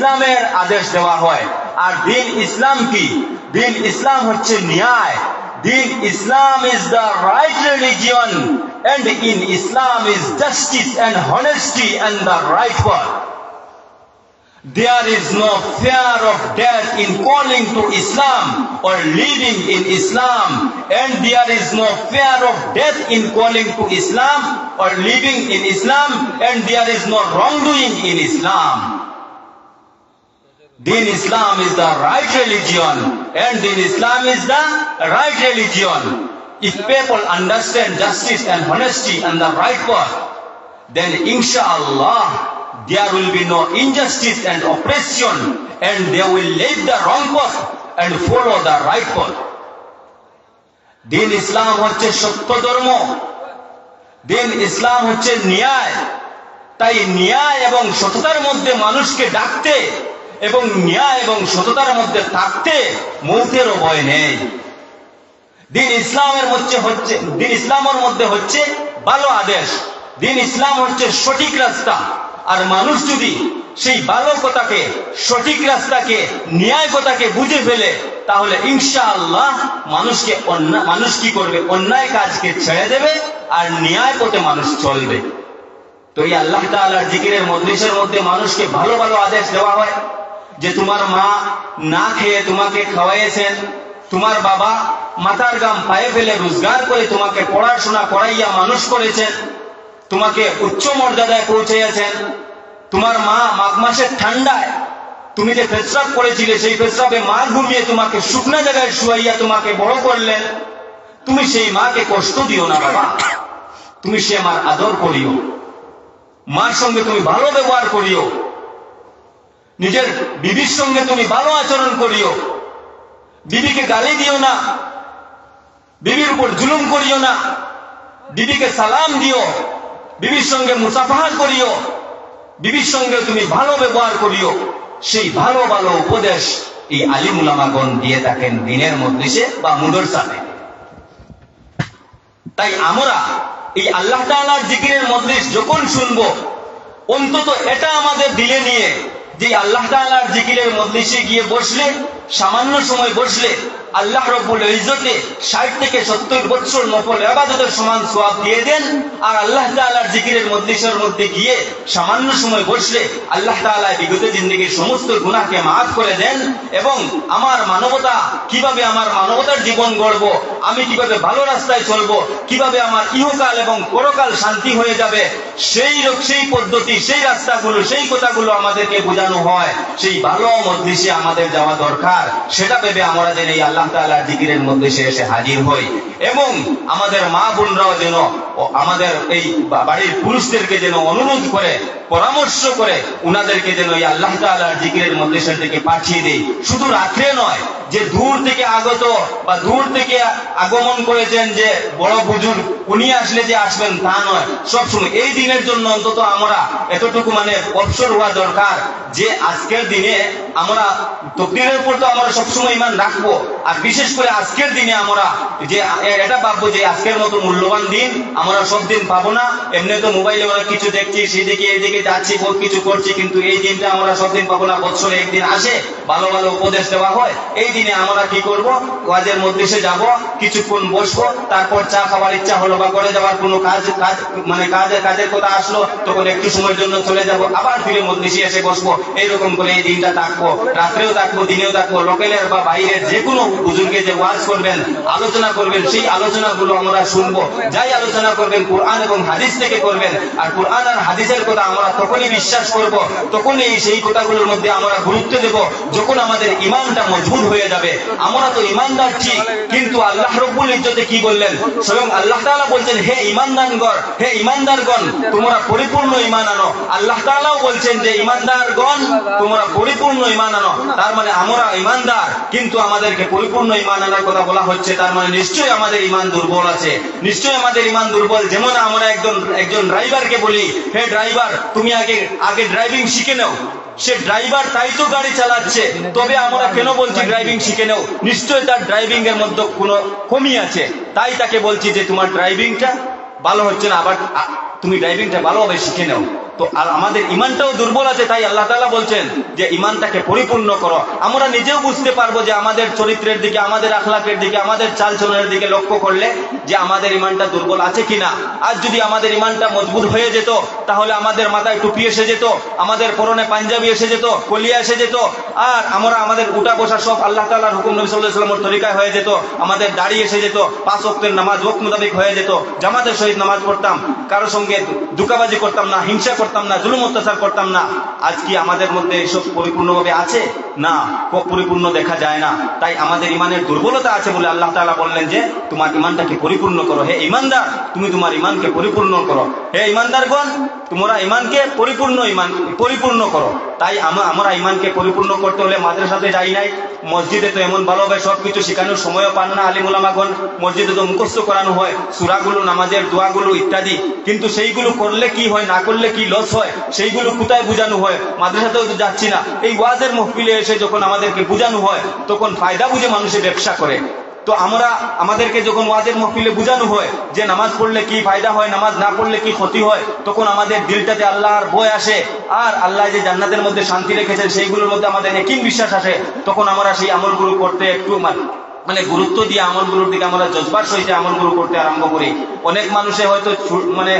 ইসলামের আদেশ দেওয়া হয় আর দিন ইসলাম কি দিন ইসলাম হচ্ছে ন্যায় দিন Islam is the right religion and in Islam is justice and honesty and the right word. There is no fear of death in calling to Islam or living in Islam and there is no fear of death in calling to Islam or living in Islam and there is no wrongdoing in Islam. Din Islam is the right religion and Din Islam is the right religion. If people understand justice and honesty and the right word, then inshallah there will be no injustice and oppression and they will leave the wrong path and follow the right path. দিন ইসলাম হচ্ছে সত্য ধর্ম দিন ইসলাম হচ্ছে ন্যায় তাই ন্যায় এবং সততার মধ্যে মানুষকে ডাকতে এবং ন্যায় এবং সততার মধ্যে থাকতে মৌতেরও ভয় নেই। দিন ইসলামের মধ্যে হচ্ছে, দিন ইসলামের মধ্যে হচ্ছে ভালো আদেশ। দিন ইসলাম হচ্ছে সঠিক রাস্তা। আর মানুষ যদি সেই ভালো কথাকে, সঠিক রাস্তাকে, ন্যায় কথাকে বুঝে ফেলে, তাহলে ইনশাআল্লাহ মানুষকে অন্যায় মানুষ কি করবে? অন্যায় কাজকে ছেড়ে দেবে আর ন্যায় পথে মানুষ চলবে। তো এই আল্লাহ তাআলার জিকিরের মজলিসের মধ্যে মানুষকে ভালো ভালো আদেশ দেওয়া হয়। যে তোমার মা না খেয়ে তোমাকে খাওয়াইয়েছেন, তোমার বাবা মাথার গাম পায়ে ফেলে রোজগার করে তোমাকে পড়াশোনা করাইয়া মানুষ করেছেন, তোমাকে উচ্চ মর্যাদায় পৌঁছেছেন তোমার মা মাঘ মাসের ঠান্ডায় তুমি যে পেশরাব করেছিলে, সেই পেশরাবে মা ঘুমিয়ে তোমাকে শুকনা জায়গায় শুয়াইয়া তোমাকে বড় করলেন, তুমি সেই মাকে কষ্ট দিও না বাবা, তুমি সে মার আদর করিও, মার সঙ্গে তুমি ভালো ব্যবহার করিও নিজের বিবির সঙ্গে তুমি ভালো আচরণ করিও। বিবিকে গালি দিও না। বিবির উপর জুলুম করিও না। বিবিকে সালাম দিও। বিবির সঙ্গে মুসাফাহা করিও। বিবির সঙ্গে তুমি ভালো ব্যবহার করিও। সেই ভালো ভালো উপদেশ এই আলিমুলামাগণ দিয়ে থাকেন দিনের মধ্যে বা মুদর সাথে তাই আমরা এই আল্লাহ তাআলার জিকিরের মজলিস যখন শুনব, অন্তত এটা আমাদের দিলে নিয়ে যে আল্লাহ তাআলার জিকিরের মজলিসে গিয়ে বসলেন সামান্য সময় বসলে আল্লাহ রব্বুল ইজ্জতে ষাট থেকে সত্তর বছর নফল আবাদতের সমান সোয়াব দিয়ে দেন। আর আল্লাহ তাআলার জিকিরের মজলিসের মধ্যে গিয়ে সামান্য সময় বসলে আল্লাহ তাআলা বিগত জিন্দগির সমস্ত গুনাহকে মাফ করে দেন এবং আমার মানবতা, কীভাবে আমার মানবতার জীবন গড়ব, আমি কীভাবে ভালো রাস্তায় চলব, কীভাবে আমার ইহকাল এবং পরকাল শান্তি হয়ে যাবে, সেই সেই পদ্ধতি, সেই রাস্তাগুলো, সেই কথাগুলো আমাদেরকে বোঝানো হয়। সেই ভালো মজলিসে আমাদের যাওয়া দরকার। সেটা ভেবে আমরা যেন এই আল্লাহ জিকিরের মধ্যে এসে হাজির হই। এবং আমাদের মা বোনরাও যেন আমাদের এই বাড়ির পুরুষদেরকে যেন অনুরোধ করে পরামর্শ করে উনাদেরকে যেন এই আল্লাহ তাআলার জিকিরের মধ্যে থেকে পাঠিয়ে দেই শুধু রাত্রে নয়, যে দূর থেকে আগত বা দূর থেকে আগমন করেছেন যে বড় বুজুর্গ, উনি আসলে যে আসবেন তা নয়। সবসময় এই দিনের জন্য অন্তত আমরা এতটুকু মানে অবসর হওয়া দরকার যে আজকের দিনে আমরা তকদিরের উপর তো আমরা সবসময় ইমান রাখব। আর বিশেষ করে আজকের দিনে আমরা যে, এটা ভাববো যে আজকের মতো মূল্যবান দিন আমরা সব দিন পাবো না। এমনি তো মোবাইলে অনেক কিছু দেখছি সেদিকে এদিকে যাচ্ছি, বহুত কিছু করছি, কিন্তু এই দিনটা আমরা সব দিন পাবো না বছরে একদিন আসে, ভালো ভালো উপদেশ দেওয়া হয়। এই দিনে আমরা কি করব? কাজের মধ্যে যাব, কিছুক্ষণ বসবো, তারপর চা খাওয়ার ইচ্ছা হলো বা করে যাওয়ার কোনো কাজ কাজ মানে কাজের কাজের কথা আসলো, তখন একটু সময়ের জন্য চলে যাব, আবার ফিরে মধ্যে এসে বসবো, এইরকম করে এই দিনটা থাকব, রাত্রেও থাকব, দিনেও থাকব, লোকেলের বা বাইরের যে কোনো বুজুর্গে যে ওয়াজ করবেন, আলোচনা করবেন, সেই আলোচনাগুলো আমরা শুনব, যাই আলোচনা করবেন, কোরআন এবং হাদিস থেকে করবেন, আর কোরআন আর হাদিসের কথা আমরা তখনই বিশ্বাস করব, তখনই সেই কথাগুলোর মধ্যে আমরা গুরুত্ব দেব, যখন আমাদের ইমানটা মজবুত হয়ে যাবে। আমরা তো ইমানদার ঠিক, কিন্তু আল্লাহ রব্বুল ইজ্জতে কি বললেন? স্বয়ং আল্লাহ তাআলা বলছেন, হে ইমানদারগণ হে ইমানদারগণ, তোমরা পরিপূর্ণ ইমান আনো। আল্লাহ তাআলাও বলছেন যে, ইমানদারগণ, তোমরা পরিপূর্ণ ইমান আনো। তার মানে আমরা ইমানদার, কিন্তু আমাদেরকে পরিপূর্ণ ইমান আনার কথা বলা হচ্ছে, তার মানে নিশ্চয়ই আমাদের ইমান দুর্বল আছে। নিশ্চয়ই আমাদের ইমান দুর্বল, যেমন আমরা একজন একজন ড্রাইভারকে বলি, হে ড্রাইভার তুমি আগে আগে ড্রাইভিং শিখে নাও। সে ড্রাইভার তাই তো গাড়ি চালাচ্ছে। তবে আমরা কেন বলছি ড্রাইভিং শিখে নাও? নিশ্চয় তার ড্রাইভিং এর মধ্যে কোনো কমি আছে। তাই তাকে বলছি যে তোমার ড্রাইভিংটা ভালো হচ্ছে না। আবার তুমি ড্রাইভিংটা ভালোভাবে শিখে নাও। তো আমাদের ইমানটাও দুর্বল আছে, তাই আল্লাহ তাআলা বলছেন যে ইমানটাকে পরিপূর্ণ করো। আমরা নিজেও বুঝতে পারব যে আমাদের চরিত্রের দিকে, আমাদের আখলাকের দিকে, আমাদের চালচলনের দিকে লক্ষ্য করলে যে আমাদের ইমানটা দুর্বল আছে কিনা। আর যদি আমাদের ইমানটা মজবুত হয়ে যেত, তাহলে আমাদের মাথায় টুপি এসে যেত, আমাদের পরনে পাঞ্জাবি এসে যেত, কলিয়া এসে যেত, আর আমরা আমাদের উঠা বসা সব আল্লাহ তাআলার হুকুম নবী সাল্লাল্লাহু আলাইহি তরিকায় হয়ে যেত, আমাদের দাড়ি এসে যেত, পাঁচ ওয়াক্তের নামাজ ওয়াক্ত মোতাবেক হয়ে যেত, জামাতের সহিত নামাজ পড়তাম, কারও সঙ্গে দুকাবাজি করতাম না, হিংসা করতাম না, জুলুম অত্যাচার করতাম না। আজ কি আমাদের মধ্যে এসব পরিপূর্ণভাবে আছে? না পরিপূর্ণ দেখা যায় না। তাই আমাদের ইমানের দুর্বলতা আছে বলে আল্লাহ তালা বললেন যে, তোমার ইমানটাকে পরিপূর্ণ করো। হে ইমানদার, তুমি তোমার ইমানকে পরিপূর্ণ করো। হে ইমানদারগণ তোমরা ইমানকে পরিপূর্ণ ইমান পরিপূর্ণ করো। তাই আমরা ইমানকে পরিপূর্ণ করতে হলে মাদ্রাসাতে যাই নাই, মসজিদে তো এমন ভালোভাবে সবকিছু শেখানোর সময়ও পান না আলিমুলামাগণ মসজিদে তো মুখস্থ করানো হয়, সুরাগুলো, নামাজের দোয়াগুলো ইত্যাদি। কিন্তু সেইগুলো করলে কি হয়, না করলে কি লস হয়, সেইগুলো কোথায় বোঝানো হয়? মাদ্রাসাতেও তো যাচ্ছি না। এই ওয়াজের মহফিলে এসে যখন আমাদেরকে বোঝানো হয়, তখন ফায়দা বুঝে মানুষে ব্যবসা করে। তো আমরা আমাদেরকে যখন ওয়াজের মহফিলে বোঝানো হয় যে নামাজ পড়লে কি ফায়দা হয়, নামাজ না পড়লে কি ক্ষতি হয়, তখন আমাদের দিলটাতে আল্লাহর বয় আসে। আর আল্লাহ যে জান্নাতের মধ্যে শান্তি রেখেছেন, সেইগুলোর মধ্যে আমাদের একই বিশ্বাস আসে। তখন আমরা সেই আমলগুলো করতে একটু মানে গুরুত্ব দিয়ে আমলগুলোর দিকে আমরা জজবার সহিত আমলগুলো করতে আরম্ভ করি। অনেক মানুষে হয়তো মানে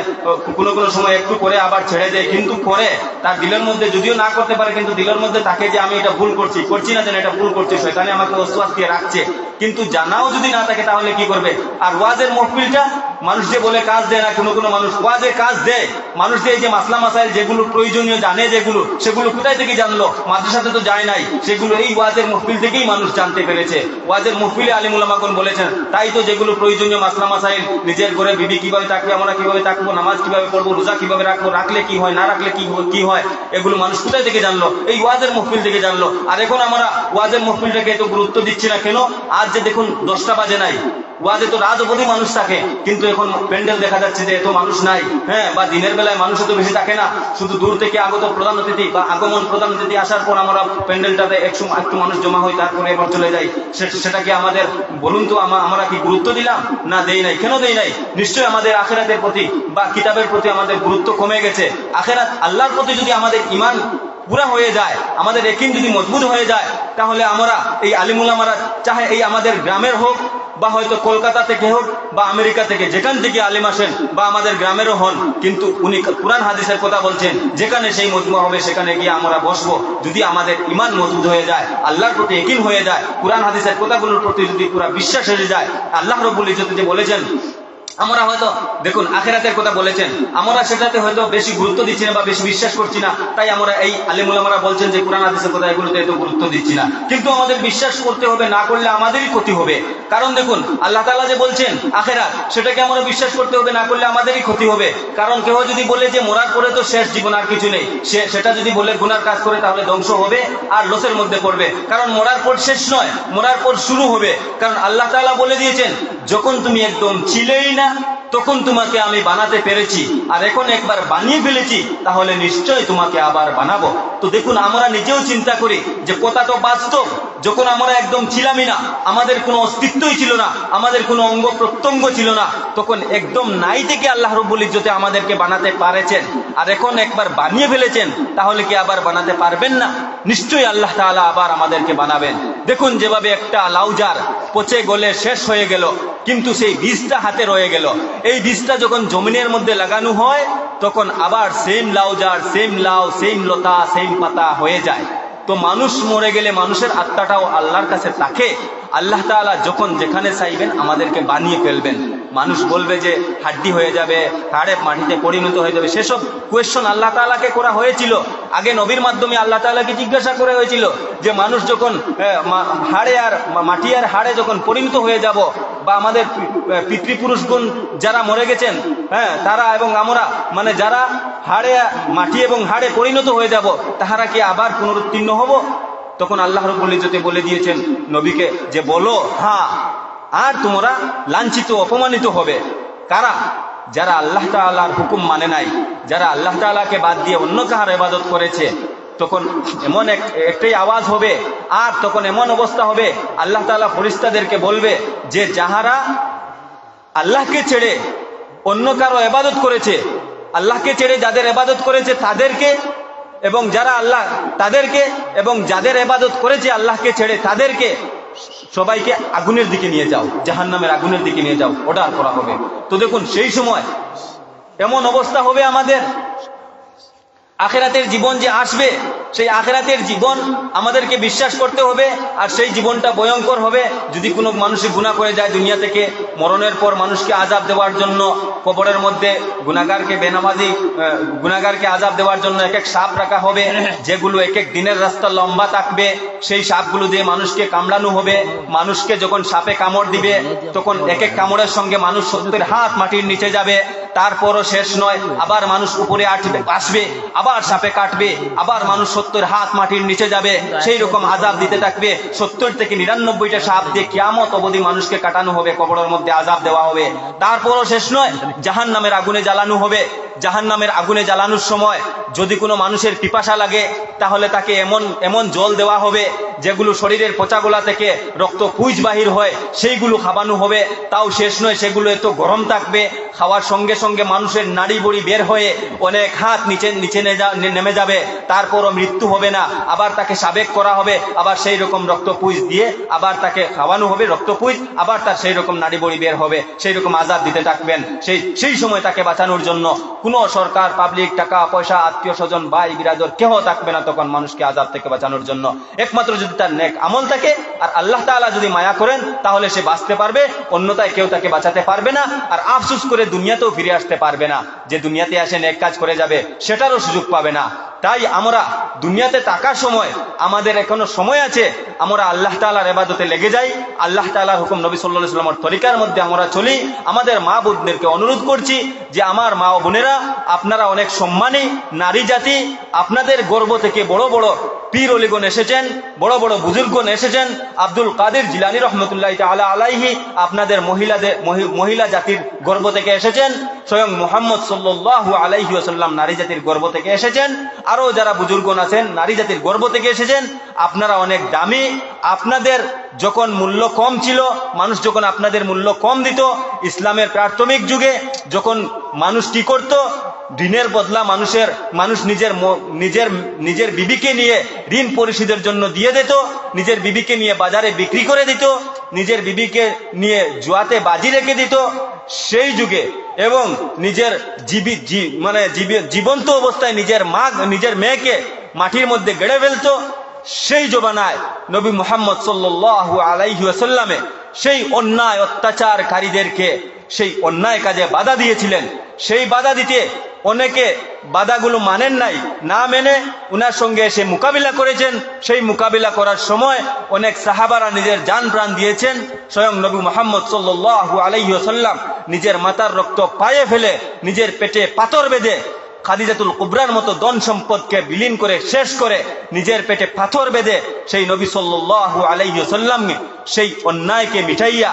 কোনো কোনো সময় একটু করে আবার ছেড়ে দেয়, কিন্তু করে তার দিলের মধ্যে যদিও না করতে পারে, কিন্তু দিলের মধ্যে তাকে যে আমি এটা ভুল করছি করছি না যেন এটা ভুল করছি সেখানে আমাকে ওসওয়াস দিয়ে রাখছে। কিন্তু জানাও যদি না থাকে তাহলে কি করবে? আর ওয়াজের মহফিলটা মানুষ যে বলে কাজ দেয় না, কোনো কোনো মানুষ ওয়াজে কাজ দেয়। মানুষ যে এই যে মাসলা মাসাইল যেগুলো প্রয়োজনীয় জানে যেগুলো, সেগুলো কোথায় থেকে জানলো? মাদ্রাসাতে তো যায় নাই। সেগুলো এই ওয়াজের মহফিল থেকেই মানুষ জানতে পেরেছে। ওয়াজের মহফিলে আলিমুলামাগন বলেছেন? তাই তো যেগুলো প্রয়োজনীয় মাসলা মাসাইল, নিজের ঘরে বিবি কীভাবে থাকবে আমরা কীভাবে থাকব নামাজ কীভাবে পড়ব, রোজা কীভাবে রাখব, রাখলে কি হয়, না রাখলে কি হয়- কি হয়, এগুলো মানুষ কোথায় থেকে জানলো? এই ওয়াজের মহফিল থেকে জানলো। আর এখন আমরা ওয়াজের মহফিলটাকে এত গুরুত্ব দিচ্ছি না কেন? আজ যে দেখুন, দশটা বাজে নাই। ওয়াজে তো রাত অবধি মানুষ থাকে, কিন্তু এখন প্যান্ডেল দেখা যাচ্ছে যে এত মানুষ নাই। হ্যাঁ বা দিনের বেলায় মানুষ তো বেশি থাকে না, শুধু দূর থেকে আগত প্রধান অতিথি বা আগমন প্রধান অতিথি আসার পর আমরা প্যান্ডেলটাতে একশো একটু মানুষ জমা হই তারপরে এবার চলে যাই। সে- সেটা কি আমাদের, বলুন তো, আমা- আমরা কি গুরুত্ব দিলাম? না, দেই নাই। কেন দেই নাই? নিশ্চয়ই আমাদের আখেরাতের প্রতি বা কিতাবের প্রতি আমাদের গুরুত্ব কমে গেছে। আখেরাত আল্লাহর প্রতি যদি আমাদের ইমান পুরা হয়ে যায়, আমাদের একিন যদি মজবুত হয়ে যায়, তাহলে আমরা এই আলিমুলামারা চাহে এই আমাদের গ্রামের হোক, বা হয়তো কলকাতা থেকে হোক, বা আমেরিকা থেকে যেখান থেকে আলিম আসেন, বা আমাদের গ্রামেরও হন, কিন্তু উনি কোরআন হাদিসের কথা বলছেন, যেখানে সেই মজমা হবে, সেখানে গিয়ে আমরা বসবো। যদি আমাদের ইমান মজবুত হয়ে যায়, আল্লাহর প্রতি একিন হয়ে যায়, কোরআন হাদিসের কথাগুলোর প্রতি যদি পুরা বিশ্বাস হয়ে যায়, আল্লাহ রবুল ইজ্জত যে বলেছেন আমরা হয়তো, দেখুন, আখেরাতের কথা বলেছেন। আমরা সেটাতে হয়তো বেশি গুরুত্ব দিচ্ছি না বা বেশি বিশ্বাস করছি না। তাই আমরা এই আলিমুল আমরা বলছেন যে, কোরআন, হাদিসের কথা এগুলোতে এত গুরুত্ব দিচ্ছি না। কিন্তু আমাদের বিশ্বাস করতে হবে, না করলে আমাদেরই ক্ষতি হবে। কারণ দেখুন, আল্লাহ তাআলা যে বলছেন, আখেরাত, সেটাকে আমরা বিশ্বাস করতে হবে, না করলে আমাদেরই ক্ষতি হবে। কারণ কেউ যদি বলে যে, মরার পরে তো শেষ জীবন আর কিছু নেই, সে, সেটা যদি বলে গুনার কাজ করে, তাহলে ধ্বংস হবে আর লোসের মধ্যে পড়বে। কারণ মরার পর শেষ নয়, মরার পর শুরু হবে। কারণ আল্লাহ তাআলা বলে দিয়েছেন, যখন তুমি একদম ছিলেই না, তখন তোমাকে আমি বানাতে পেরেছি। আর এখন একবার বানিয়ে ফেলেছি, তাহলে নিশ্চয় তোমাকে আবার বানাবো। তো দেখুন, আমরা নিজেও চিন্তা করি যে কথাটা বাস্তব যখন আমরা একদম ছিলামই না, আমাদের কোনো অস্তিত্বই ছিল না, আমাদের কোনো অঙ্গ প্রত্যঙ্গ ছিল না, তখন একদম নাই থেকে আল্লাহ রব্বুল ইজ্জতে আমাদেরকে বানাতে পারেছেন। আর এখন একবার বানিয়ে ফেলেছেন, তাহলে কি আবার বানাতে পারবেন না? নিশ্চয়ই আল্লাহ তাআলা আবার আমাদেরকে বানাবেন। দেখুন যেভাবে একটা লাউজার পচে গলে শেষ হয়ে গেল, কিন্তু সেই বীজটা হাতে রয়ে গেল। এই বীজটা যখন জমিনের মধ্যে লাগানো হয়, তখন আবার সেম লাউজার সেম লাউ সেম লতা সেম পাতা হয়ে যায়। তো মানুষ মরে গেলে মানুষের আত্মাটাও আল্লাহর কাছে থাকে। আল্লাহ তালা যখন যেখানে চাইবেন আমাদেরকে বানিয়ে ফেলবেন। মানুষ বলবে যে হাড্ডি হয়ে যাবে হাড়ে মাটিতে পরিণত হয়ে যাবে। সেসব কোয়েশ্চন আল্লাহ তালাকে করা হয়েছিল। আগে নবীর মাধ্যমে আল্লাহ তাআলাকে জিজ্ঞাসা করে হয়েছিল যে মানুষ যখন হাড়ে আর মাটি আর হাড়ে যখন পরিণত হয়ে যাব বা আমাদের পিতৃপুরুষগণ যারা মরে গেছেন হ্যাঁ তারা এবং আমরা মানে যারা হাড়ে, মাটি এবং হাড়ে পরিণত হয়ে যাব, তাহারা কি আবার পুনরুত্তীর্ণ হব? তখন আল্লাহ রব্বুল ইজ্জতে বলে দিয়েছেন, নবীকে যে বলো হ্যাঁ আর তোমরা লাঞ্ছিত, অপমানিত হবে। কারা? যারা আল্লাহ তাআলার হুকুম মানে নাই, যারা আল্লাহ তাআলাকে বাদ দিয়ে অন্য কাহার ইবাদত করেছে, তখন এমন এক একটাই আওয়াজ হবে, আর তখন এমন অবস্থা হবে, আল্লাহ তাআলা ফরিস্তাদেরকে বলবে যে যাহারা আল্লাহকে ছেড়ে অন্য কারও এবাদত করেছে, আল্লাহকে ছেড়ে যাদের এবাদত করেছে তাদেরকে এবং যারা আল্লাহ তাদেরকে এবং যাদের এবাদত করেছে আল্লাহকে ছেড়ে তাদেরকে সবাইকে আগুনের দিকে নিয়ে যাও জাহান নামের আগুনের দিকে নিয়ে যাও অর্ডার করা হবে। তো দেখুন, সেই সময় এমন অবস্থা হবে আমাদের। আখেরাতের জীবন যে আসবে সেই আখেরাতের জীবন আমাদেরকে বিশ্বাস করতে হবে, আর সেই জীবনটা ভয়ঙ্কর হবে যদি কোনো মানুষে গুণা করে যায় দুনিয়া থেকে। মরণের পর মানুষকে আজাব দেওয়ার জন্য, কবরের মধ্যে গুণাগারকে বেনামাজি গুণাগারকে আজাব দেওয়ার জন্য এক এক সাপ রাখা হবে, যেগুলো এক এক দিনের রাস্তা লম্বা থাকবে। সেই সাপগুলো দিয়ে মানুষকে কামড়ানো হবে। মানুষকে যখন সাপে কামড় দিবে, তখন এক এক কামড়ের সঙ্গে মানুষ সত্যের হাত মাটির নিচে যাবে। তারপরও শেষ নয়, আবার মানুষ উপরে আসবে, আবার সাপে কাটবে, আবার মানুষ সত্তর হাত মাটির নিচে যাবে সেই রকম আজাব দিতে থাকবে। সত্তর থেকে নিরানব্বইটা সাপ দিয়ে কিয়ামত অবধি মানুষকে কাটানো হবে, কবরের মধ্যে আজাব দেওয়া হবে। তারপরও শেষ নয় জাহান নামের আগুনে জ্বালানো হবে। জাহান নামের আগুনে জ্বালানোর সময় যদি কোনো মানুষের পিপাসা লাগে, তাহলে তাকে এমন এমন জল দেওয়া হবে যেগুলো শরীরের পচাগোলা থেকে রক্ত কুইজ বাহির হয়, সেইগুলো খাবানো হবে। তাও শেষ নয়, সেগুলো এত গরম থাকবে। খাওয়ার সঙ্গে সঙ্গে মানুষের নাড়ি বড়ি বের হয়ে অনেক হাত নিচে নিচে নেমে যাবে। তারপরও মৃত্যু হবে না। আবার তাকে সাবেক করা হবে। আবার সেই রকম রক্তপুঁজ দিয়ে আবার তাকে খাওয়ানো হবে রক্তপুঁজ আবার তার সেই রকম নাড়ি বড়ি বের হবে। সেই রকম আজাদ দিতে থাকবেন। সেই সেই সময় তাকে বাঁচানোর জন্য কোনো সরকার, পাবলিক, টাকা, পয়সা, আত্মীয় স্বজন, ভাই, বিরাজর কেহ থাকবে না তখন মানুষকে আজাদ থেকে বাঁচানোর জন্য। একমাত্র যদি তার নেক আমল থাকে, আর আল্লাহ তাআলা যদি মায়া করেন, তাহলে সে বাঁচতে পারবে অন্যতায় কেউ তাকে বাঁচাতে পারবে না, আর আফসুস করে দুনিয়াতেও ফিরে আসতে পারবে না। যে দুনিয়াতে আসে নেক কাজ করে যাবে, সেটারও সুযোগ পাবে না। তাই আমরা দুনিয়াতে থাকার সময়, আমাদের এখনও সময় আছে, আমরা আল্লাহ তাআলার এবাদতে লেগে যাই, আল্লাহ তাআলার হুকুম নবী সাল্লাল্লাহু আলাইহি ওয়াসাল্লামের তরিকার মধ্যে আমরা চলি, আমাদের মা বোনদেরকে অনুরোধ করছি যে আমার মা বোনেরা, আপনারা অনেক সম্মানী, নারী জাতি, আপনাদের গর্ব থেকে বড় বড় পীর অলিগণ এসেছেন, বড় বড় বুজুর্গণ এসেছেন, আব্দুল কাদের জিলানি রহমতুল্লাহ তাআলা আলাইহি আপনাদের মহিলাদের, মহি- মহিলা জাতির গর্ব থেকে এসেছেন, স্বয়ং মোহাম্মদ সাল্লাল্লাহু আলাইহি ওয়াসাল্লাম নারী জাতির গর্ব থেকে এসেছেন, আরও যারা বুজুর্গণ আছেন, নারী জাতির গর্ব থেকে এসেছেন, আপনারা অনেক দামি, আপনাদের যখন মূল্য কম ছিল, মানুষ যখন আপনাদের মূল্য কম দিত, ইসলামের প্রাথমিক যুগে যখন মানুষ কি করত? ঋণের বদলা মানুষের, মানুষ নিজের নিজের নিজের বিবিকে নিয়ে ঋণ পরিশোধের জন্য দিয়ে দিত, নিজের বিবিকে নিয়ে বাজারে বিক্রি করে দিত, নিজের বিবিকে নিয়ে জুয়াতে বাজি রেখে দিত। সেই যুগে এবং নিজের জীবি মানে জীবি- জীবন্ত অবস্থায় নিজের মা, নিজের মেয়েকে মাটির মধ্যে গেড়ে ফেলতো। সেই জবানায় নবী মোহাম্মদ সাল্লাল্লাহু আলাইহি ওয়াসাল্লামে সেই অন্যায় অত্যাচারকারীদেরকে সেই অন্যায় কাজে বাধা দিয়েছিলেন। সেই বাধা দিতে অনেকে বাধাগুলো মানেন নাই, না মেনে উনার সঙ্গে এসে মোকাবিলা করেছেন। সেই মোকাবিলা করার সময় অনেক সাহাবারা নিজের যান প্রাণ দিয়েছেন। স্বয়ং নবী মোহাম্মদ সাল্লু আলাইহি ওয়াসাল্লাম নিজের মাতার রক্ত পায়ে ফেলে নিজের পেটে পাথর বেঁধে খাদিজাতুল কুবরার মতো ধন সম্পদকে বিলীন করে, শেষ করে নিজের পেটে পাথর বেঁধে সেই নবী সাল্লাল্লাহু আলাইহি সাল্লামকে সেই অন্যায়কে মিটাইয়া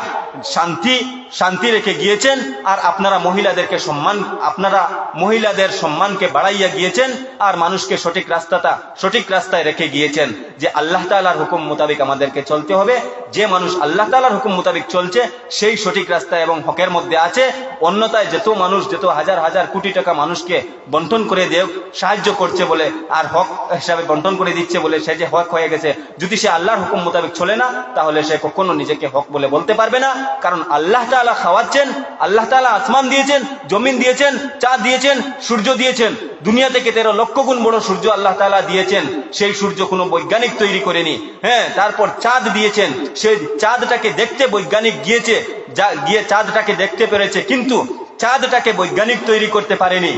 শান্তি শান্তি রেখে গিয়েছেন। আর আপনারা মহিলাদেরকে সম্মান, আপনারা মহিলাদের সম্মানকে বাড়াইয়া গিয়েছেন। আর মানুষকে সঠিক রাস্তাটা, সঠিক রাস্তায় রেখে গিয়েছেন যে আল্লাহ তাআলার হুকুম মোতাবেক আমাদেরকে চলতে হবে। যে মানুষ আল্লাহ তাআলার হুকুম মোতাবেক চলছে, সেই সঠিক রাস্তায় এবং হকের মধ্যে আছে। অন্যতায় যেত মানুষ, যেত হাজার হাজার কোটি টাকা মানুষকে বন্টন করে দেও, সাহায্য করছে বলে আর হক হিসাবে বন্টন করে দিচ্ছে বলে সে যে হক হয়ে গেছে। যদি সে আল্লাহর হুকুম মোতাবেক চলে না, তাহলে সে কখনো নিজেকে হক বলে বলতে পারবে না। কারণ আল্লাহ তাআলা খাওয়াচ্ছেন, আল্লাহ তাআলা আসমান দিয়েছেন, জমিন দিয়েছেন চাঁদ দিয়েছেন, সূর্য দিয়েছেন। দুনিয়া থেকে তেরো লক্ষ গুণ বড় সূর্য আল্লাহ তাআলা দিয়েছেন, সেই সূর্য কোনো বৈজ্ঞানিক তৈরি করেনি। হ্যাঁ তারপর চাঁদ দিয়েছেন, সেই চাঁদটাকে দেখতে বৈজ্ঞানিক গিয়েছে, যা গিয়ে চাঁদটাকে দেখতে পেরেছে, কিন্তু চাঁদটাকে বৈজ্ঞানিক তৈরি করতে পারেনি।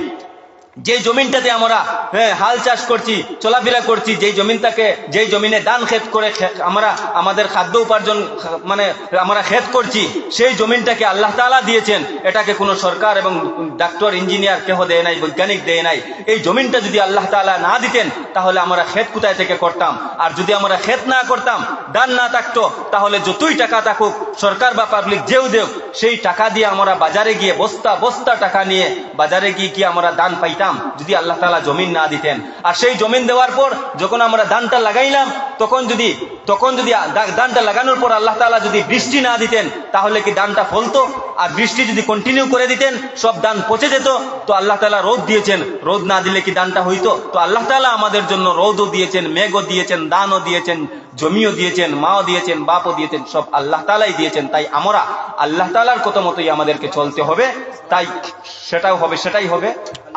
যে জমিনটাতে আমরা হ্যাঁ, হাল চাষ করছি চলাফেরা করছি যেই জমিনটাকে যেই জমিনে ধান ক্ষেত করে আমরা আমাদের খাদ্য উপার্জন মানে আমরা ক্ষেত করছি সেই জমিনটাকে আল্লাহ তাআলা দিয়েছেন। এটাকে কোনো সরকার এবং ডাক্তার ইঞ্জিনিয়ার কেহ দেয় নাই বৈজ্ঞানিক দেয় নাই। এই জমিনটা যদি আল্লাহ তাআলা না দিতেন তাহলে আমরা ক্ষেত কোথায় থেকে করতাম? আর যদি আমরা ক্ষেত না করতাম ধান না থাকতো তাহলে যতই টাকা থাকুক সরকার বা পাবলিক যেও দেও সেই টাকা দিয়ে আমরা বাজারে গিয়ে বস্তা বস্তা টাকা নিয়ে বাজারে গিয়ে কি আমরা দান পাইতাম? যদি আল্লাহ তালা জমিন না দিতেন। আর সেই জমিন দেওয়ার পর যখন আমরা ধানটা লাগাইলাম, তখন যদি তখন যদি দানটা লাগানোর পর আল্লাহ তালা যদি বৃষ্টি না দিতেন, তাহলে কি দানটা ফলতো? আর বৃষ্টি যদি কন্টিনিউ করে দিতেন, সব দান পচে যেত। তো আল্লাহ তালা রোদ দিয়েছেন। রোদ না দিলে কি দানটা হইতো? তো আল্লাহ তালা আমাদের জন্য রোদও দিয়েছেন, মেঘও দিয়েছেন, দানও দিয়েছেন, জমিও দিয়েছেন, মাও দিয়েছেন, বাপও দিয়েছেন, সব আল্লাহ তালাই দিয়েছেন। তাই আমরা আল্লাহ তাআলার কত মতোই আমাদেরকে চলতে হবে। তাই সেটাও হবে, সেটাই হবে।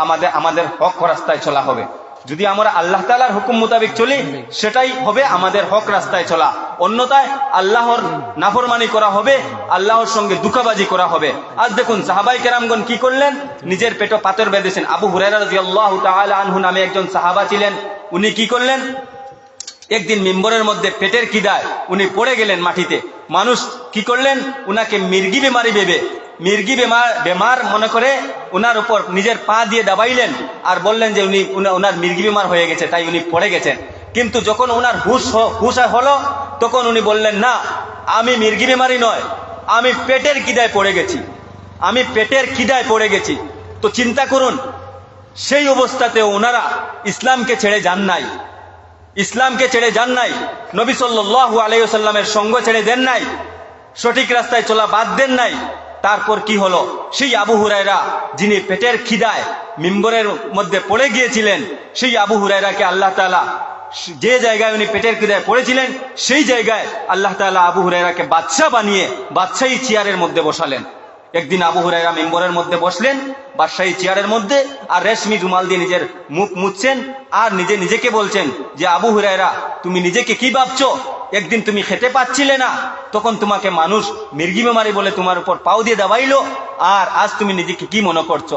আমাদের আমাদের হক রাস্তায় চলা হবে। যদি আমরা আল্লাহ তালার হুকুম মোতাবেক চলি, সেটাই হবে আমাদের হক রাস্তায় চলা। অন্যথায় আল্লাহর নাফরমানি করা হবে, আল্লাহর সঙ্গে দুঃখাবাজি করা হবে। আজ দেখুন সাহাবাই কেরামগণ কি করলেন? নিজের পেটে পাথর বেঁধেছেন। আবু হুরাইরা রাদিয়াল্লাহু তাআলা আনহু নামে একজন সাহাবা ছিলেন। উনি কি করলেন? একদিন মিম্বরের মধ্যে পেটের কিদায়, উনি পড়ে গেলেন মাটিতে। মানুষ কি করলেন? উনাকে মির্গি বেমারি ভেবে মির্গি বেমার বেমার মনে করে উনার উপর নিজের পা দিয়ে দাবাইলেন আর বললেন যে উনি উনার মির্গি বেমার হয়ে গেছে, তাই উনি পড়ে গেছেন। কিন্তু যখন উনার হুশ হুশ হলো, তখন উনি বললেন, না, আমি মির্গি বেমারি নয়, আমি পেটের কিদায় পড়ে গেছি, আমি পেটের কিদায় পড়ে গেছি। তো চিন্তা করুন, সেই অবস্থাতে ওনারা ইসলামকে ছেড়ে যান নাই, ইসলামকে ছেড়ে যান নাই, নবী সাল্লাল্লাহু আলাইহি ওয়াসাল্লামের সঙ্গ ছেড়ে দেন নাই, সঠিক রাস্তায় চলা বাদ দেন নাই তারপর কি হলো? সেই আবু হুরায়রা যিনি পেটের খিদায় মিম্বরের মধ্যে পড়ে গিয়েছিলেন, সেই আবু হুরায়রাকে আল্লাহ তাআলা যে জায়গায় উনি পেটের খিদায় পড়েছিলেন, সেই জায়গায় আল্লাহ তাআলা আবু হুরায়রাকে বাদশাহ বানিয়ে বাদশাহী চেয়ারের মধ্যে বসালেন। একদিন আবু হুরাইরা মেম্বরের মধ্যে বসলেন, বাদশাহী চেয়ারের মধ্যে আর রেশমি রুমাল দিয়ে নিজের মুখ মুছছেন আর নিজে নিজেকে বলছেন যে, আবু হুরাইরা তুমি নিজেকে কি ভাবছ? একদিন তুমি খেতে পাচ্ছিলে না, তখন তোমাকে মানুষ মির্গি বেমারি বলে তোমার উপর পাও দিয়ে দাবাইলো, আর আজ তুমি নিজেকে কি মনে করছ?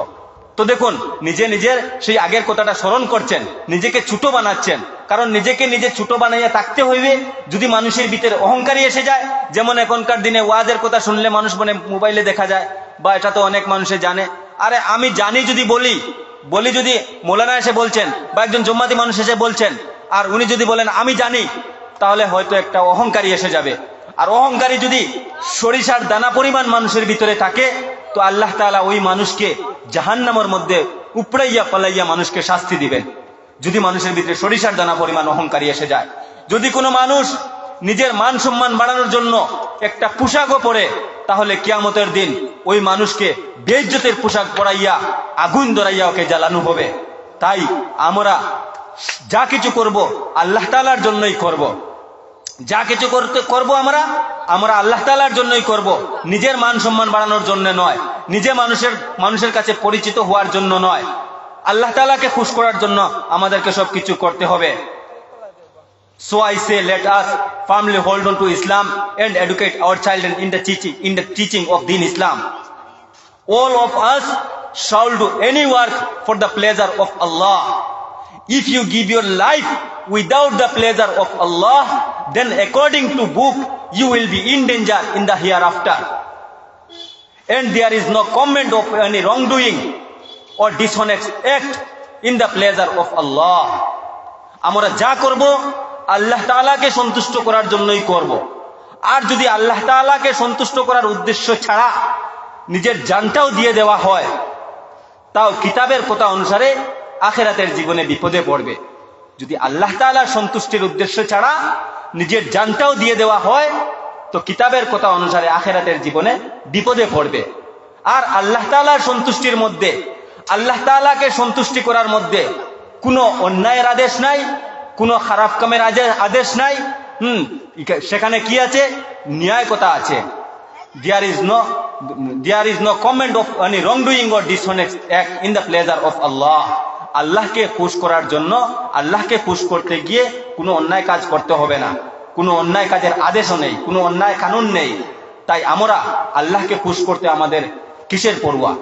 তো দেখুন, নিজে নিজের সেই আগের কথাটা স্মরণ করছেন, নিজেকে ছোট বানাচ্ছেন, কারণ নিজেকে নিজে ছোট বানাইয়া থাকতে হইবে, যদি মানুষের ভিতরে অহংকারী এসে যায়, যেমন এখনকার দিনে ওয়াজের কথা শুনলে মানুষ মানে মোবাইলে দেখা যায়, বা এটা তো অনেক মানুষে জানে। আরে আমি জানি যদি বলি বলি যদি মোলানা এসে বলছেন, বা একজন জম্মাতি মানুষ এসে বলছেন, আর উনি যদি বলেন, আমি জানি তাহলে হয়তো একটা অহংকারী এসে যাবে। আর অহংকারী যদি সরিষার দানা পরিমাণ মানুষের ভিতরে থাকে, তো আল্লাহ তাআলা ওই মানুষকে জাহান্নামের মধ্যে উপড়াইয়া পালাইয়া মানুষকে শাস্তি দিবেন। যদি মানুষের ভিতরে সরিষার দানা পরিমাণ অহংকারী এসে যায়। যদি কোনো মানুষ নিজের মান সম্মান বাড়ানোর জন্য একটা পোশাকও পরে, তাহলে কিয়ামতের দিন ওই মানুষকে বেজ্জতের পোশাক পরাইয়া, আগুন ধরাইয়া ওকে জ্বালানো হবে। তাই আমরা যা কিছু করব, আল্লাহ তাআলার জন্যই করব। যা কিছু করতে, করব আমরা আমরা আল্লাহ তালার জন্যই করব। নিজের মান সম্মান বাড়ানোর জন্য নয়। নিজে মানুষের মানুষের কাছে পরিচিত হওয়ার জন্য নয়। আল্লাহ তালাকে খুশ করার জন্য আমাদেরকে সব কিছু করতে হবে। So I say let us firmly hold on to Islam and educate our children in the teaching in the teaching of দিন Islam all of us should do any work for the pleasure of Allah If you give your life without the pleasure of Allah, then according to book, you will be in danger in the hereafter. And there is no comment of any wrongdoing or dishonest act in the pleasure of Allah. আমরা যা করব আল্লাহ তাআলাকে সন্তুষ্ট করার জন্যই করব। আর যদি আল্লাহ তাআলাকে সন্তুষ্ট করার উদ্দেশ্য ছাড়া নিজের জানটাও দিয়ে দেওয়া হয় তাও কিতাবের কথা অনুসারে আখেরাতের জীবনে বিপদে পড়বে। যদি আল্লাহ তাআলার সন্তুষ্টির উদ্দেশ্য ছাড়া নিজের জানটাও দিয়ে দেওয়া হয়, তো কিতাবের কথা অনুসারে আখেরাতের জীবনে বিপদে পড়বে। আর আল্লাহ তাআলার সন্তুষ্টির মধ্যে, আল্লাহ তাআলাকে সন্তুষ্টি করার মধ্যে কোনো অন্যায়ের আদেশ নাই, কোনো খারাপ কামের আদেশ নাই, হুম সেখানে কি আছে? ন্যায় কথা আছে। There is no, there is no comment of wrong doing or dishonest act in the pleasure of Allah আল্লাহকে খুশ করার জন্য আল্লাহকে খুশ করতে গিয়ে কোনো অন্যায় কাজ করতে হবে না। কোনো অন্যায় কাজের আদেশও নেই, কোনো অন্যায় কানুন নেই। তাই আমরা আল্লাহকে খুশ করতে আমাদের কিসের পড়ুয়া?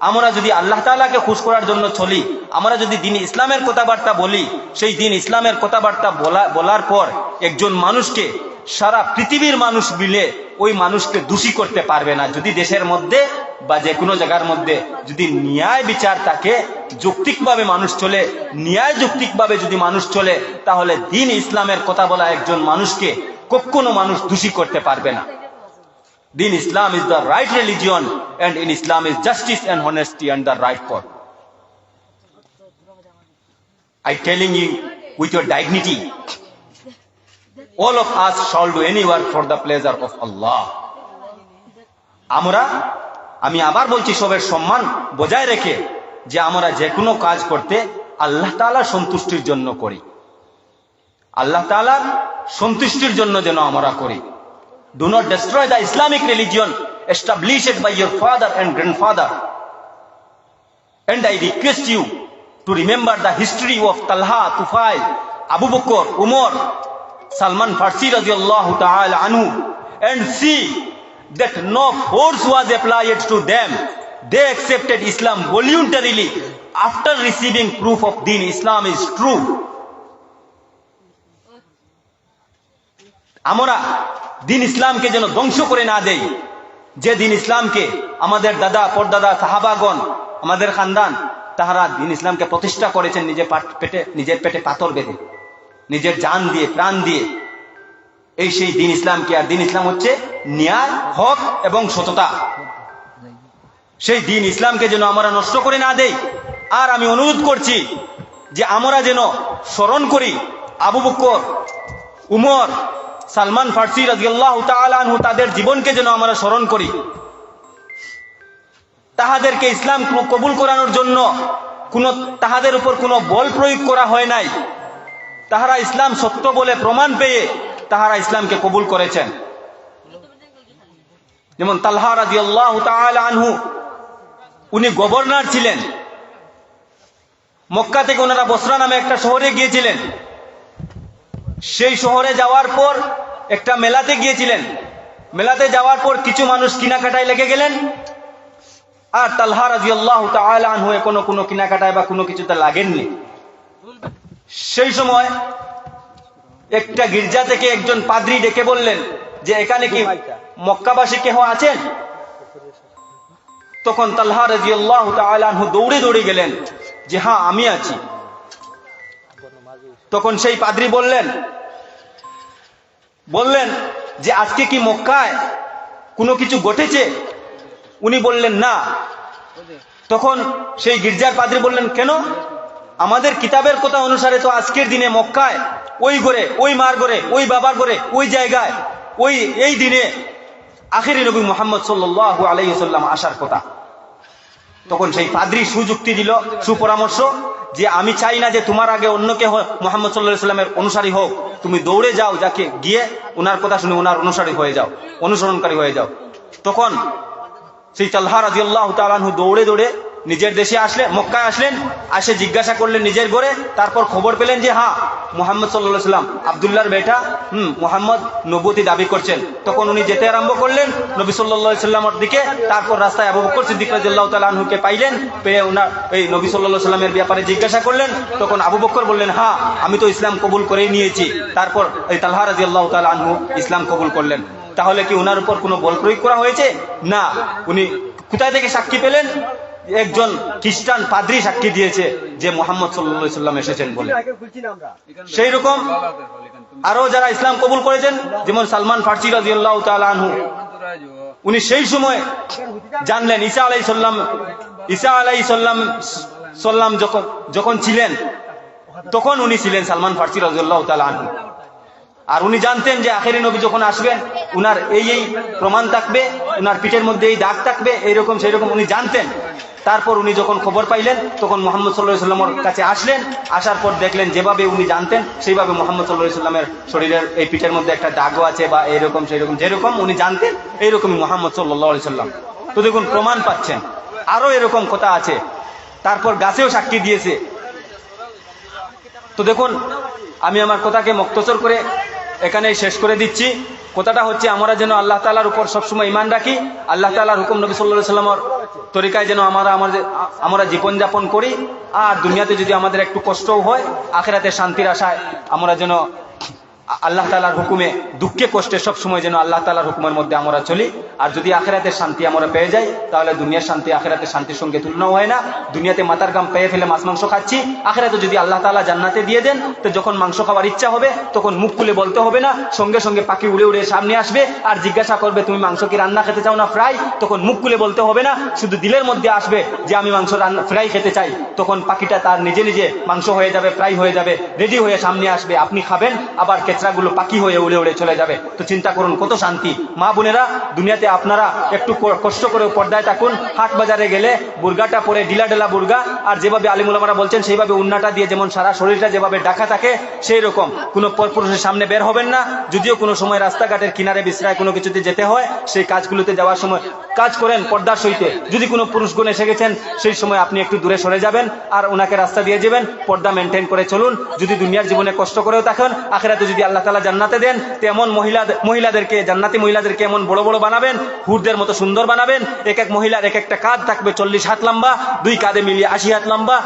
আমরা যদি আল্লাহ তাআলাকে খুশ করার জন্য চলি, আমরা যদি দিন ইসলামের কথাবার্তা বলি, সেই দিন ইসলামের কথাবার্তা বলা, বলার পর একজন মানুষকে, সারা পৃথিবীর মানুষ মিলে ওই মানুষকে দোষী করতে পারবে না। যদি দেশের মধ্যে বা যে কোনো জায়গার মধ্যে যদি ন্যায় বিচার থাকে যৌক্তিকভাবে মানুষ চলে ন্যায় যৌক্তিকভাবে যদি মানুষ চলে তাহলে দিন ইসলামের কথা বলা একজন মানুষকে কখনো মানুষ দোষী করতে পারবে না Din Islam is the right religion and in Islam is justice and honesty and the right path. I telling you with your dignity, all of us shall do any work for the pleasure of Allah আমরা আমি আবার বলছি, সবের সম্মান বজায় রেখে যে আমরা যে কোনো কাজ করতে আল্লাহ তালা সন্তুষ্টির জন্য করি। আল্লাহ তালার সন্তুষ্টির জন্য যেন আমরা করি। Do not destroy the Islamic religion established by your father and grandfather and I request you to remember the history of Talha Tufai Abu Bakr Umar Salman Farsi রাজিউল্লাহ আনু and see that no force was applied to them. They accepted Islam voluntarily after receiving proof of deen Islam is true. আমরা দিন ইসলামকে যেন ধ্বংস করে না দেই যে দিন ইসলামকে আমাদের দাদা, পরদাদা, সাহাবাগণ, আমাদের খানদান, তাহারা দিন ইসলামকে প্রতিষ্ঠা করেছেন, নিজের পাট- নিজের পেটে পাথর বেঁধে, নিজের জান দিয়ে, প্রাণ দিয়ে এই সেই দিন ইসলামকে আর দিন ইসলাম হচ্ছে ন্যায় হক এবং সততা। সেই দিন ইসলামকে যেন আমরা নষ্ট করে না দেই, আর আমি অনুরোধ করছি যে আমরা যেন স্মরণ করি আবু বকর, উমর, সালমান ফার্সি রাজিয়াল্লাহু আনহু তাদের জীবনকে যেন আমরা স্মরণ করি। তাহাদেরকে ইসলাম কবুল করানোর জন্য কোন তাহাদের উপর কোনো বল প্রয়োগ করা হয় নাই। তাহারা ইসলাম সত্য বলে প্রমাণ পেয়ে তাহারা ইসলামকে কবুল করেছেন। যেমন তালহা রাদিয়াল্লাহু তাআলা আনহু, উনি গভর্নর ছিলেন। মক্কা থেকে ওনারা বসরা নামে একটা শহরে গিয়েছিলেন। সেই শহরে যাওয়ার পর একটা মেলাতে গিয়েছিলেন। মেলাতে যাওয়ার পর কিছু মানুষ কিনাকাটায় লেগে গেলেন। আর তালহা রাদিয়াল্লাহু তাআলা আনহু কোনো কোনো কিনাকাটায় বা কোনো কিছুতে লাগেননি। সেই সময় একটা গির্জা থেকে একজন পাদ্রী ডেকে বললেন যে, এখানে কি মক্কাবাসী কেহ আছেন? তখন তালহা রাদিয়াল্লাহু তাআলা আনহু দৌড়ে দৌড়ে গেলেন যে হ্যাঁ আমি আছি। তখন সেই পাদ্রী বললেন বললেন যে, আজকে কি মক্কায় কোনো কিছু ঘটেছে? উনি বললেন, না। তখন সেই গির্জার পাদ্রী বললেন, কেন? আমাদের কিতাবের কথা অনুসারে তো আজকের দিনে মক্কায়, ওই ঘরে, ওই মার ঘরে, ওই বাবার ঘরে, ওই জায়গায়, ওই এই দিনে আখেরি নবী মোহাম্মদ সাল্লাহ আলাইসাল্লাম আসার কথা। তখন সেই পাদ্রী সুযুক্তি দিল, সুপরামর্শ যে আমি চাই না যে তোমার আগে অন্য কে মোহাম্মদ সাল্লাহ সাল্লামের অনুসারী হোক। তুমি দৌড়ে যাও, যাকে গিয়ে ওনার কথা শুনে ওনার অনুসারী হয়ে যাও, অনুসরণকারী হয়ে যাও। তখন সেই তাল্হা রাজি আল্লাহ তালানহু দৌড়ে দৌড়ে নিজের দেশে আসলেন মক্কায় আসলেন, আসে জিজ্ঞাসা করলেন নিজের ঘরে, তারপর খবর পেলেন যে হ্যাঁ মোহাম্মদ সাল্লাহ সাল্লাম আবদুল্লাহর বেটা, হুম, মোহাম্মদ নবতী দাবি করছেন। তখন উনি যেতে আরম্ভ করলেন, নবী সাল্লাহ সাল্লামের দিকে, তারপর রাস্তায় আবু বকর সিদ্দিক রাজিয়াল্লাহ তালাহুকে পাইলেন, পেয়ে ওনার এই নবী সাল্লাহ সাল্লামের ব্যাপারে জিজ্ঞাসা করলেন, তখন আবু বকর বললেন হ্যাঁ আমি তো ইসলাম কবুল করেই নিয়েছি। তারপর এই তালহা রাজিয়াল্লাহ তালাহু ইসলাম কবুল করলেন। তাহলে কি ওনার উপর কোনো বল প্রয়োগ করা হয়েছে? না। উনি কোথায় থেকে সাক্ষী পেলেন? একজন খ্রিস্টান পাদ্রী সাক্ষী দিয়েছে যে মোহাম্মদ সাল্লাম এসেছেন বলে। সেই রকম আরও যারা ইসলাম কবুল করেছেন, যেমন সালমান ফার্সি রাজিয়াল্লাহ আনহু, উনি সেই সময় জানলেন ঈসা আলাই সাল্লাম ঈসা আলাই সাল্লাম সাল্লাম যখন যখন ছিলেন, তখন উনি ছিলেন সালমান ফার্সি রাজিয়াল্লাহ আনহু। আর উনি জানতেন যে আখেরি নবী যখন আসবেন, উনার এই এই প্রমাণ থাকবে, উনার পিঠের মধ্যে এই দাগ থাকবে এইরকম সেই রকম উনি জানতেন। তারপর উনি যখন খবর পাইলেন, তখন মোহাম্মদ সাল্লাহ সাল্লামের কাছে আসলেন। আসার পর দেখলেন, যেভাবে উনি জানতেন, সেইভাবে মোহাম্মদ সাল্লাহ সাল্লামের শরীরের এই পিঠের মধ্যে একটা দাগও আছে বা এরকম সেই রকম যেরকম উনি জানতেন, এইরকমই মোহাম্মদ সাল্লাহ সাল্লাম তো দেখুন, প্রমাণ পাচ্ছেন। আরও এরকম কথা আছে। তারপর গাছেও সাক্ষী দিয়েছে। তো দেখুন, আমি আমার কথাকে মক্তচর করে এখানে শেষ করে দিচ্ছি। কথাটা হচ্ছে, আমরা যেন আল্লাহ তালার উপর সবসময় ইমান রাখি, আল্লাহ তালার হুকুম নবী সাল্লাহ সাল্লামর তরিকায় যেন আমরা আমাদের, আমরা জীবনযাপন করি। আর দুনিয়াতে যদি আমাদের একটু কষ্টও হয়, আখেরাতে শান্তির আশায় আমরা যেন আল্লাহ তালার হুকুমে দুঃখে কষ্টে সব সময় যেন আল্লাহ তালার হুকুমের মধ্যে আমরা চলি। আর যদি আখেরাতের শান্তি আমরা পেয়ে যাই, তাহলে দুনিয়ার শান্তি আখেরাতের শান্তির সঙ্গে তুলনাও হয় না। দুনিয়াতে মাথার গাম পেয়ে ফেলে মাছ মাংস খাচ্ছি। আখেরাতে যদি আল্লাহ তালা জান্নাতে দিয়ে দেন, তো যখন মাংস খাওয়ার ইচ্ছা হবে, তখন মুখ খুলে বলতে হবে না, সঙ্গে সঙ্গে পাখি উড়ে উড়ে সামনে আসবে, আর জিজ্ঞাসা করবে, তুমি মাংস কি রান্না খেতে চাও না ফ্রাই তখন মুখ খুলে বলতে হবে না, শুধু দিলের মধ্যে আসবে যে, আমি মাংস রান্না ফ্রাই খেতে চাই। তখন পাখিটা তার নিজে নিজে মাংস হয়ে যাবে ফ্রাই হয়ে যাবে রেডি হয়ে সামনে আসবে, আপনি খাবেন, আবার খেতে নেচড়াগুলো পাখি হয়ে উড়ে উড়ে চলে যাবে। তো চিন্তা করুন, কত শান্তি। মা বোনেরা, দুনিয়াতে আপনারা একটু কষ্ট করে পর্দায় থাকুন। হাট বাজারে গেলে বুর্গাটা পরে ডিলা ডেলা বুর্গা, আর যেভাবে আলিমুলামারা বলছেন, সেইভাবে উন্নাটা দিয়ে যেমন সারা শরীরটা যেভাবে ডাকা থাকে, সেই রকম। কোনো পরপুরুষের সামনে বের হবেন না। যদিও কোনো সময় রাস্তাঘাটের কিনারে বিশ্রায় কোনো কিছুতে যেতে হয়, সেই কাজগুলোতে যাওয়ার সময় কাজ করেন পর্দার সহিতে। যদি কোনো পুরুষগণ এসে গেছেন, সেই সময় আপনি একটু দূরে সরে যাবেন আর ওনাকে রাস্তা দিয়ে যাবেন। পর্দা মেনটেন করে চলুন। যদি দুনিয়ার জীবনে কষ্ট করেও থাকেন, আখেরাতে যদি আল্লাহ তালা জান্নাতে দেন, তেমন মহিলা মহিলাদেরকে, জান্নাতি মহিলাদেরকে এমন বড় বড় বানাবেন, হুরদের মতো সুন্দর বানাবেন। এক এক মহিলার এক একটা কাঁধ থাকবে চল্লিশ হাত লম্বা, দুই কাঁধে মিলিয়ে আশি হাত লম্বা।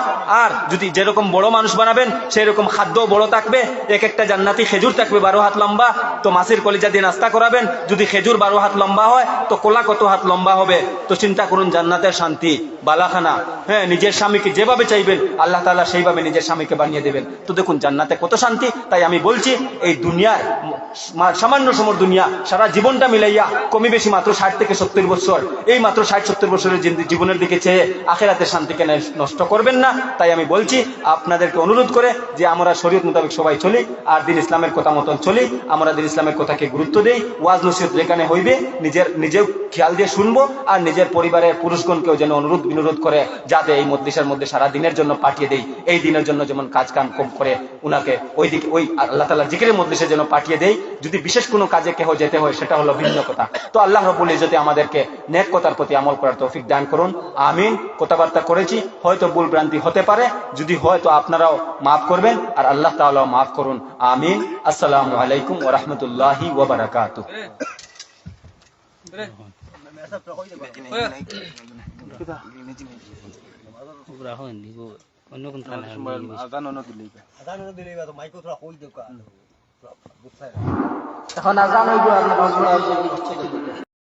আর যদি যেরকম বড় মানুষ বানাবেন সেই রকম খাদ্যও বড় থাকবে। এক একটা জান্নাতি খেজুর থাকবে বারো হাত লম্বা, তো মাসির কলিজা দিয়ে নাস্তা করাবেন। যদি খেজুর বারো হাত লম্বা হয়, তো কোলা কত হাত লম্বা হবে? তো চিন্তা করুন, জান্নাতের শান্তি বালাখানা। হ্যাঁ নিজের স্বামীকে যেভাবে চাইবেন, আল্লাহ তালা সেইভাবে নিজের স্বামীকে বানিয়ে দেবেন। তো দেখুন, জান্নাতে কত শান্তি, তাই আমি বলছি, এই দুনিয়ার মা- সামান্য সমর দুনিয়া, সারা জীবনটা মিলাইয়া কমই বেশি মাত্র ষাট থেকে সত্তর বছর। এই মাত্র ষাট সত্তর বছরের জীবনের দিকে চেয়ে আখেরাতের শান্তিকে নষ্ট করবেন না। তাই আমি বলছি, আপনাদেরকে অনুরোধ করে যে আমরা শরীয়ত মোতাবেক সবাই চলি, আর দিন ইসলামের কথা মতন চলি, আমরা দিন ইসলামের কথাকে গুরুত্ব দেই, ওয়াজ নসিহত যেখানে হইবে, নিজের নিজেও খেয়াল দিয়ে শুনব, আর নিজের পরিবারের পুরুষগণকেও যেন অনুরোধ বিনোরোধ করে যাতে এই মধ্যেশের মধ্যে সারা দিনের জন্য পাঠিয়ে দেই। এই দিনের জন্য যেমন কাজ কাম কম করে, উনাকে ওই দিকে ওই আল্লাহ তালা জিকিরের মধ্যে যেন পাঠিয়ে দেই যদি বিশেষ কোনো কাজে কেহ যেতে হয় সেটা হলো ভিন্ন কথা। তো আল্লাহ রবুল ইজতে আমাদেরকে নেক কথার প্রতি আমল করার তৌফিক দান করুন। আমিন। কথাবার্তা করেছি হয়তো ভুল ভ্রান্তি হতে পারে যদি হয় তো আপনারাও মাফ করবেন আর আল্লাহ তাআলাও মাফ করুন। আমিন। আসসালামু আলাইকুম ওয়া রাহমাতুল্লাহি ওয়া বারাকাতুহু। পুরা হন দিব অন্য কোন থানা এখন আজান হইব আপনারা